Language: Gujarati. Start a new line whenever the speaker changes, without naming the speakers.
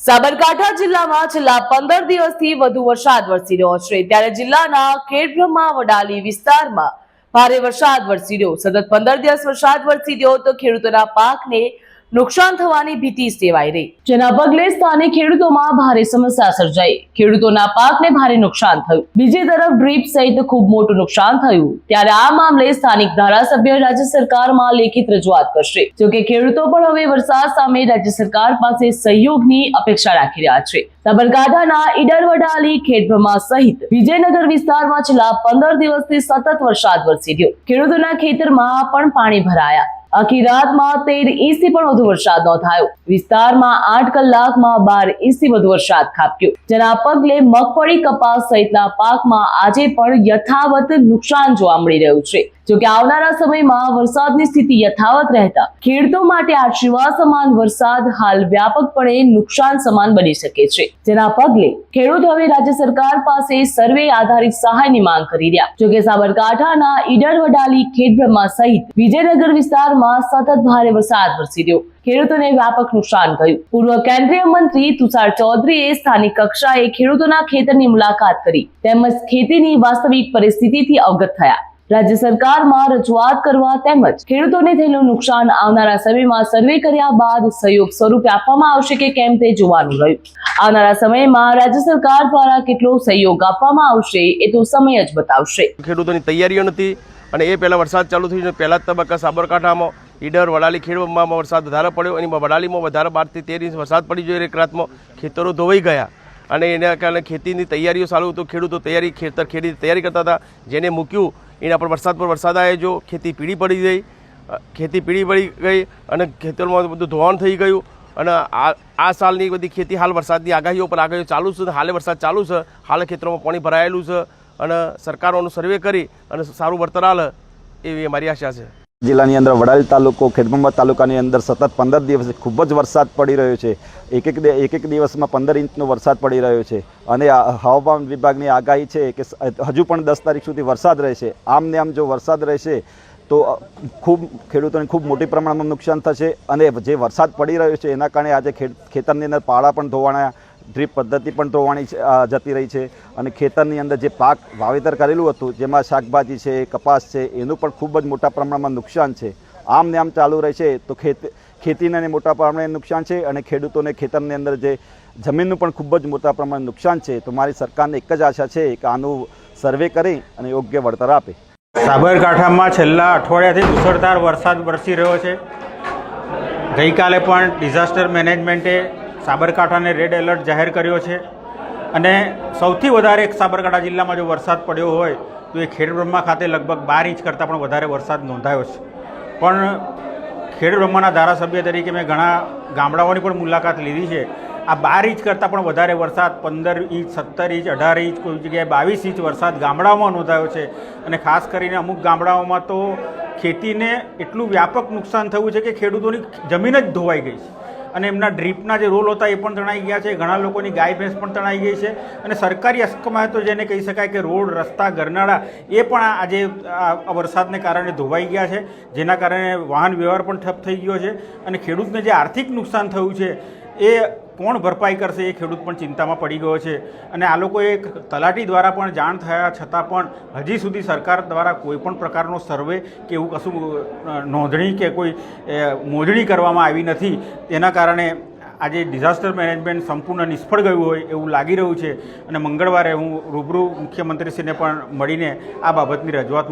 સાબરકાંઠા જિલ્લામાં છેલ્લા પંદર દિવસથી વધુ વરસાદ વરસી રહ્યો છે. ત્યારે જિલ્લાના ખેડબ્રહ્મા વડાલી વિસ્તારમાં ભારે વરસાદ વરસી રહ્યો. સતત પંદર દિવસ વરસાદ વરસી રહ્યો તો ખેડૂતોના પાકને નુકસાન થવાની ભીતિ સેવાઈ રહી. જેના પગલે સ્થાનિક ખેડૂતોમાં ભારે સમસ્યા સર્જાઈ. ખેડૂતોના પાકને ભારે નુકસાન થયું. બીજી તરફ ડ્રીપ સહિત ખૂબ મોટું નુકસાન થયું. ત્યારે આ મામલે સ્થાનિક ધારાસભ્ય રાજ્ય સરકારમાં લેખિત રજૂઆત કરશે. જોકે ખેડૂતો પણ હવે વરસાદ સામે રાજ્ય સરકાર પાસે સહયોગની અપેક્ષા રાખી રહ્યા છે. સાબરકાંઠાના ઈડરવડાલી ખેડબ્રહ્મા સહિત વિજયનગર વિસ્તારમાં છેલ્લા પંદર દિવસથી સતત વરસાદ વરસી રહ્યો. ખેડૂતોના ખેતરમાં પણ પાણી ભરાયા. આખી રાતમાં તેર ઇંચથી પણ વધુ વરસાદ નોંધાયો. વિસ્તારમાં આઠ કલાકમાં બાર ઇંચથી વધુ વરસાદ ખાબક્યો. જેના પગલે મગફળી કપાસ સહિતના પાકમાં આજે પણ યથાવત નુકસાન જોવા મળી રહ્યું છે. જોકે આવનારા સમયમાં વરસાદની સ્થિતિ યથાવત રહેતા ખેડૂતો માટે આશીર્વાદ સમાન વરસાદ હાલ વ્યાપકપણે નુકસાન સમાન બની શકે છે. જેના પગલે ખેડૂત હવે રાજ્ય સરકાર પાસે સર્વે આધારિત સહાયની માંગ કરી રહ્યા. જોકે સાબરકાંઠાના ઈડર વડાલી ખેડબ્રહ્મા સહિત વિજયનગર વિસ્તારમાં સતત ભારે વરસાદ વરસી રહ્યો. ખેડૂતોને વ્યાપક નુકસાન થયું પૂર્વ કેન્દ્રીય મંત્રી તુષાર ચૌધરીએ સ્થાનિક કક્ષાએ ખેડૂતોના ખેતરની મુલાકાત કરી તેમજ ખેતીની વાસ્તવિક પરિસ્થિતિથી અવગત થયા. રાજ્ય સરકારમાં રજૂઆત કરવા તેમજ ખેડૂતોને થયેલું નુકસાન આવનારા સમયમાં સર્વે કર્યા બાદ સહયોગ સ્વરૂપે આપવામાં આવશે કે કેમ તે જોવાનું રહ્યું. આવનારા સમયમાં રાજ્ય સરકાર દ્વારા કેટલો સહયોગ આપવામાં આવશે એ તો સમય જ બતાવશે.
ખેડૂતોની તૈયારીઓ નથી અને એ પહેલાં વરસાદ ચાલુ થઈ પહેલા જ તબક્કા સાબરકાંઠામાં, ઈડર, વડાલી ખેડવામાં વરસાદ વધારે પડ્યો અને વડાલીમાં વધારે બારથી તેર ઇંચ વરસાદ પડી ગયો. એક રાતમાં ખેતરો ધોવાઈ ગયા અને એના કારણે ખેતીની તૈયારીઓ ચાલુ. હતું ખેડૂતો તૈયારી ખેતર ખેડી તૈયારી કરતા હતા. જેને મૂક્યું એના પર વરસાદ પર વરસાદ આવ્યો જો, ખેતી પીળી પડી ગઈ ખેતી પીળી પડી ગઈ અને ખેતરમાં બધું ધોવાણ થઈ ગયું અને આ આ સાલની બધી ખેતી હાલ વરસાદની આગાહીઓ પર આગાહીઓ ચાલુ છે, હાલે વરસાદ ચાલુ છે, હાલ ખેતરોમાં પાણી ભરાયેલું છે અને સરકારોનું સર્વે કરી અને સારું વળતર હાલ એવી અમારી આશા છે.
જિલ્લાની અંદર વડાલી તાલુકો ખેડબંબા તાલુકાની અંદર સતત પંદર દિવસ ખૂબ જ વરસાદ પડી રહ્યો છે. એક એક એક એક દિવસમાં પંદર ઇંચનો વરસાદ પડી રહ્યો છે. અને હવામાન વિભાગની આગાહી છે કે હજુ પણ દસ તારીખ સુધી વરસાદ રહેશે. આમ ને આમ જો વરસાદ રહેશે, તો ખૂબ ખેડૂતોને ખૂબ મોટી પ્રમાણમાં નુકસાન થશે. અને જે વરસાદ પડી રહ્યો છે, એના કારણે આજે ખેત ખેતરની અંદર પાળા પણ ધોવાણા ડ્રીપ પદ્ધતિ પણ ધોવાણી જતી રહી છે. અને ખેતરની અંદર જે પાક વાવેતર કરેલું હતું, જેમાં શાકભાજી છે, કપાસ છે, એનું પણ ખૂબ જ મોટા પ્રમાણમાં નુકસાન છે. આમ ને આમ ચાલુ રહેશે તો ખેત, ખેતીને મોટા પ્રમાણે નુકસાન છે અને ખેડૂતોને ખેતરની અંદર જે જમીનનું પણ ખૂબ જ મોટા પ્રમાણે નુકસાન છે. તો મારી સરકારને એક જ આશા છે કે આનું સર્વે કરી અને યોગ્ય વળતર આપે.
સાબરકાંઠામાં છેલ્લા અઠવાડિયાથી મુસળધાર વરસાદ વરસી રહ્યો છે. ગઈકાલે પણ ડિઝાસ્ટર મેનેજમેન્ટે સાબરકાંઠાને રેડ એલર્ટ જાહેર કર્યો છે. અને સૌથી વધારે સાબરકાંઠા જિલ્લામાં જો વરસાદ પડ્યો હોય, તો એ ખેડબ્રહ્મા ખાતે લગભગ બાર ઇંચ કરતાં પણ વધારે વરસાદ નોંધાયો છે. પણ ખેડબ્રહ્માના ધારાસભ્ય તરીકે મેં ઘણા ગામડાઓની પણ મુલાકાત લીધી છે. આ બાર ઇંચ કરતાં પણ વધારે વરસાદ, પંદર ઇંચ, સત્તર ઇંચ, અઢાર ઇંચ, કોઈ જગ્યાએ બાવીસ ઇંચ વરસાદ ગામડાઓમાં નોંધાયો છે. અને ખાસ કરીને અમુક ગામડાઓમાં તો ખેતીને એટલું વ્યાપક નુકસાન થયું છે કે ખેડૂતોની જમીન જ ધોવાઈ ગઈ છે. અને એમના ડ્રીપના જે રોલ હતા એ પણ તણાઈ ગયા છે. ઘણા લોકોની ગાય ભેંસ પણ તણાઈ ગઈ છે. અને સરકારી હસ્કમાં તો જેને કહી શકાય કે રોડ, રસ્તા, ગરનાળા એ પણ આજે આ વરસાદને કારણે ધોવાઈ ગયા છે. જેના કારણે વાહન વ્યવહાર પણ ઠપ થઈ ગયો છે. અને ખેડૂતને જે આર્થિક નુકસાન થયું છે એ કોણ ભરપાઈ કરશે એ ખેડૂત પણ ચિંતામાં પડી ગયો છે. અને આ લોકોએ તલાટી દ્વારા પણ જાણ થયા છતાં પણ હજી સુધી સરકાર દ્વારા કોઈ પણ પ્રકારનો સર્વે કે એવું કશું નોંધણી કે કોઈ મોજણી કરવામાં આવી નથી. તેના કારણે આજે ડિઝાસ્ટર મેનેજમેન્ટ સંપૂર્ણ નિષ્ફળ ગયું હોય એવું લાગી રહ્યું છે. અને મંગળવારે હું રૂબરૂ મુખ્યમંત્રીશ્રીને પણ મળીને આ બાબતની રજૂઆત